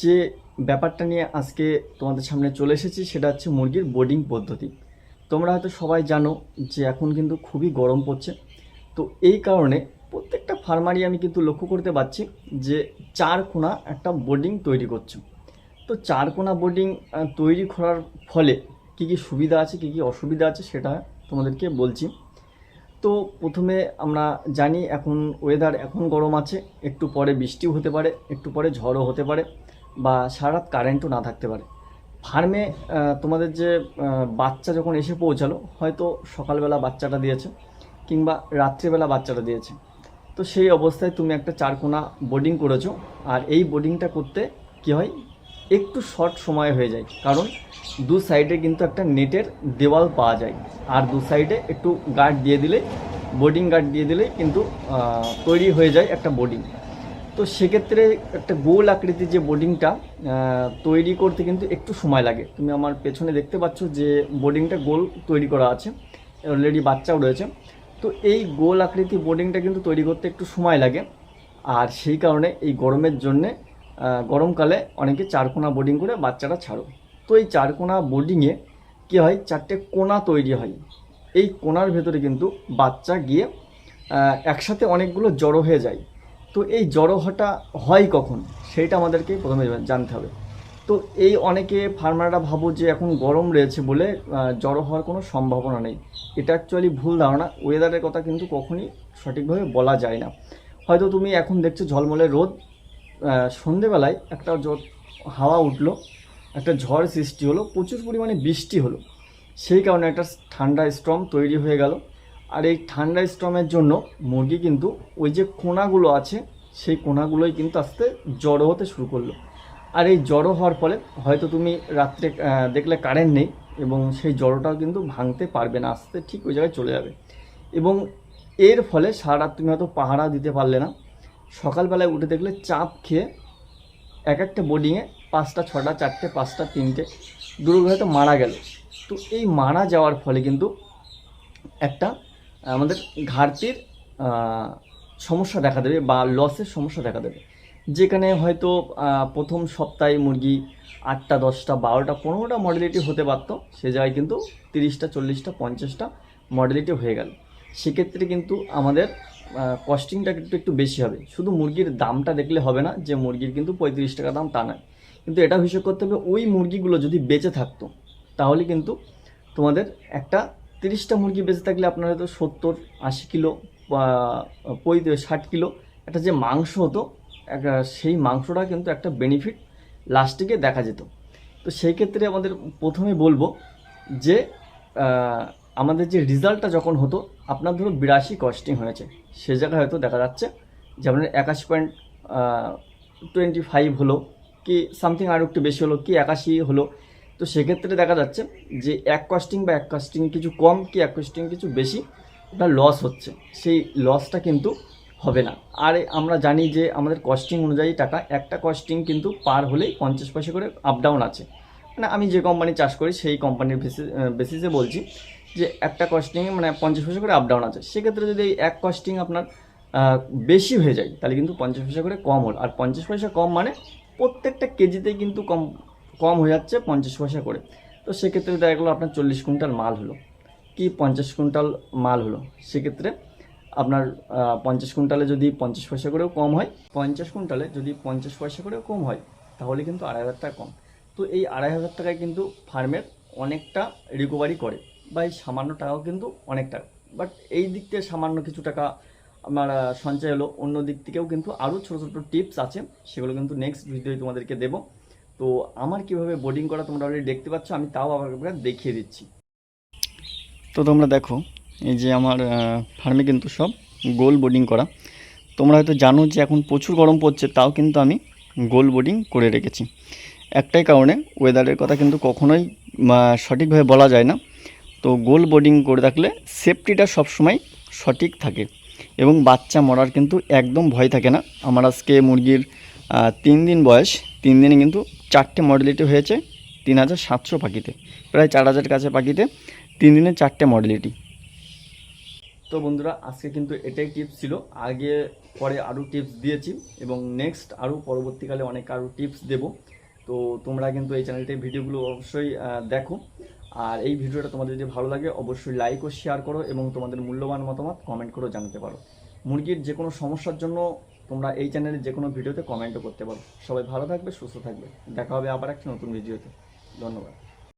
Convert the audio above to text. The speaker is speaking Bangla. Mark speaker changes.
Speaker 1: যে ব্যাপারটা নিয়ে আজকে তোমাদের সামনে চলে এসেছি সেটা হচ্ছে মুরগির বোর্ডিং পদ্ধতি। তোমরা হয়তো সবাই জানো যে এখন কিন্তু খুবই গরম পড়ছে। তো এই কারণে প্রত্যেকটা ফার্মারই আমি কিন্তু লক্ষ্য করতে পারছি যে চার কোনা একটা বোর্ডিং তৈরি করছে। তো চার কোনা বোর্ডিং তৈরি করার ফলে কী কী সুবিধা আছে, কী কী অসুবিধা আছে সেটা তোমাদেরকে বলছি। তো প্রথমে আমরা জানি এখন ওয়েদার এখন গরম আছে, একটু পরে বৃষ্টিও হতে পারে, একটু পরে ঝড়ও হতে পারে বা সারা রাত কারেন্টও না থাকতে পারে। ফার্মে তোমাদের যে বাচ্চা যখন এসে পৌঁছালো, হয়তো সকালবেলা বাচ্চাটা দিয়েছে কিংবা রাত্রিবেলা বাচ্চাটা দিয়েছে। তো সেই অবস্থায় তুমি একটা চারকোনা বোর্ডিং করেছ, আর এই বোর্ডিংটা করতে কী হয়? একটু শর্ট সময় হয়ে যায়। কারণ দু সাইডে কিন্তু একটা নেটের দেওয়াল পাওয়া যায়। আর দু সাইডে একটু গার্ড দিয়ে দিলে বোর্ডিং গার্ড দিয়ে দিলে কিন্তু তৈরি হয়ে যায় একটা বোর্ডিং তো সেক্ষেত্রে একটা গোল আকৃতির যে বোর্ডিংটা তৈরি করতে কিন্তু একটু সময় লাগে। তুমি আমার পেছনে দেখতে পাচ্ছ যে বোর্ডিংটা গোল তৈরি করা আছে। অলরেডি বাচ্চাও রয়েছে। তো এই গোল আকৃতি বোর্ডিংটা কিন্তু তৈরি করতে একটু সময় লাগে। আর সেই কারণে এই গরমের জন্যে গরমকালে অনেকে চারকোনা বোর্ডিং করে বাচ্চারা ছাড়ো। তো এই চারকোনা বোর্ডিংয়ে কী হয়? চারটে কোনা তৈরি হয়। এই কোনার ভেতরে কিন্তু বাচ্চা গিয়ে একসাথে অনেকগুলো জড়ো হয়ে যায়। তো এই জড়ো হওয়াটা হয় কখন? সেইটা আমাদেরকে প্রথমে জানতে হবে। তো এই অনেকে ফার্মাররা ভাবো যে এখন গরম রয়েছে বলে জড়ো হওয়ার কোনো সম্ভাবনা নেই। এটা অ্যাকচুয়ালি ভুল ধারণা। ওয়েদারের কথা কিন্তু কখনই সঠিকভাবে বলা যায় না। হয়তো তুমি এখন দেখছ ঝলমলে রোদ সন্ধেবেলায় একটা হাওয়া উঠল, একটা ঝড় সৃষ্টি হলো, প্রচুর পরিমাণে বৃষ্টি হলো। সেই কারণে একটা ঠান্ডা স্ট্রম তৈরি হয়ে গেল। আর এই ঠান্ডা স্ট্রমের জন্য মুরগি কিন্তু ওই যে কোনাগুলো আছে, সেই কোনাগুলোই কিন্তু আস্তে জড়ো হতে শুরু করল। আর এই জড়ো হওয়ার ফলে হয়তো তুমি রাত্রে দেখলে কারেন্ট নেই এবং সেই জড়োটাও কিন্তু ভাঙতে পারবে না, আস্তে ঠিক ওই জায়গায় চলে যাবে। এবং এর ফলে সারা রাত তুমি হয়তো পাহারা দিতে পারলে না। সকালবেলায় উঠে দেখলে চাপ খেয়ে এক একটা বোর্ডিংয়ে পাঁচটা, ছটা, চারটে, পাঁচটা, তিনটে দুর্গ হয়তো মারা গেল। তো এই মারা যাওয়ার ফলে কিন্তু একটা আমাদের ঘাটতির সমস্যা দেখা দেবে বা লসের সমস্যা দেখা দেবে। যেখানে হয়তো প্রথম সপ্তাহে মুরগি আটটা, দশটা, বারোটা, পনেরোটা মডেলিটি হতে পারতো, সে জায়গায় কিন্তু তিরিশটা, চল্লিশটা, পঞ্চাশটা মডেলিটি হয়ে গেল। সেক্ষেত্রে কিন্তু আমাদের কস্টিংটা কিন্তু একটু বেশি হবে। শুধু মুরগির দামটা দেখলে হবে না, যে মুরগির কিন্তু পঁয়ত্রিশ টাকা দাম তা নয়। কিন্তু এটা হিসেব করতে হবে, ওই মুরগিগুলো যদি বেঁচে থাকতো, তাহলে কিন্তু তোমাদের একটা তিরিশটা মুরগি বেঁচে থাকলে আপনার হয়তো সত্তর, আশি কিলো বা পঁয়ত্রিশ, ষাট কিলো একটা যে মাংস হতো, একটা সেই মাংসটা কিন্তু একটা বেনিফিট লাস্টে দেখা যেত। তো সেই ক্ষেত্রে আমাদের প্রথমে বলব যে আমাদের যে রেজাল্টটা যখন হতো, আপনার ধরো বিরাশি কস্টিং হয়েছে। সে জায়গায় হয়তো দেখা যাচ্ছে যে আপনার একাশি পয়েন্ট টোয়েন্টি ফাইভ হলো, কি সামথিং আরও একটু বেশি হলো, কি একাশি হলো। তো সেক্ষেত্রে দেখা যাচ্ছে যে এক কস্টিং বা এক কস্টিং কিছু কম, কি এক কস্টিং কিছু বেশি, ওটা লস হচ্ছে। সেই লসটা কিন্তু হবে না। আর আমরা জানি যে আমাদের কস্টিং অনুযায়ী টাকা, একটা কস্টিং কিন্তু পার হলেই পঞ্চাশ পয়সা করে আপ ডাউন আছে। মানে আমি যে কোম্পানি চাষ করি, সেই কোম্পানির বেসিসে বলছি। যে একটা কস্টিং মানে পঞ্চাশ পয়সা করে আপ ডাউন আছে, সেক্ষেত্রে যদি এই এক কস্টিং আপনার বেশি হয়ে যায়, তাহলে কিন্তু পঞ্চাশ পয়সা করে কম হল। আর পঞ্চাশ পয়সা কম মানে প্রত্যেকটা কেজিতেই কিন্তু কম কম হয়ে যাচ্ছে পঞ্চাশ পয়সা করে। তো সেক্ষেত্রে দেখা গেলো আপনার চল্লিশ কুইন্টাল মাল হলো। কি পঞ্চাশ কুইন্টাল মাল হলো? সেক্ষেত্রে আপনার পঞ্চাশ কুইন্টালে যদি পঞ্চাশ পয়সা করেও কম হয়, পঞ্চাশ কুইন্টালে যদি পঞ্চাশ পয়সা করেও কম হয়, তাহলে কিন্তু আড়াই হাজার টাকা কম। তো এই আড়াই হাজার টাকায় কিন্তু ফার্মের অনেকটা রিকভারি করে। বা এই সামান্য টাকাও কিন্তু অনেক টাকা। বাট এই দিক থেকে সামান্য কিছু টাকা আমার সঞ্চয় হলো। অন্য দিক থেকেও কিন্তু আরও ছোটো ছোটো টিপস আছে, সেগুলো কিন্তু নেক্সট ভিডিওয় তোমাদেরকে দেবো। তো আমার কীভাবে বোর্ডিং করা তোমরা অলরেডি দেখতে পাচ্ছ, আমি তাও আবার দেখিয়ে দিচ্ছি। তো তোমরা দেখো, এই যে আমার ফার্মে কিন্তু সব গোল বোর্ডিং করা। তোমরা হয়তো জানো যে এখন প্রচুর গরম পড়ছে, তাও কিন্তু আমি গোল বোর্ডিং করে রেখেছি। একটাই কারণে ওয়েদারের কথা কিন্তু কখনোই সঠিকভাবে বলা যায় না। তো গোল বোর্ডিং করে রাখলে সেফটিটা সবসময় সঠিক থাকে এবং বাচ্চা মরার কিন্তু একদম ভয় থাকে না। আমার আজকে মুরগির তিন দিন বয়স, তিন দিনে কিন্তু চারটে মডেলিটি হয়েছে তিন হাজার সাতশো পাখিতে, প্রায় চার হাজার কাছে পাখিতে তিন দিনে চারটে মডেলিটি। তো বন্ধুরা, আজকে কিন্তু এটাই টিপস ছিল। আগে, পরে আরও টিপস দিয়েছি এবং নেক্সট আরও পরবর্তীকালে অনেক আরও টিপস দেব। তো তোমরা কিন্তু এই চ্যানেলটির ভিডিওগুলো অবশ্যই দেখো। আর এই ভিডিওটা তোমাদের যদি ভালো লাগে, অবশ্যই লাইক ও শেয়ার করো এবং তোমাদের মূল্যবান মতামত কমেন্ট করে জানাতে পারো। মুরগির যে কোনো সমস্যার জন্য তোমরা এই চ্যানেলের যে কোনো ভিডিওতে কমেন্টও করতে পারো। সবাই ভালো থাকবে, সুস্থ থাকবে। দেখা হবে আবার একটা নতুন ভিডিওতে ধন্যবাদ।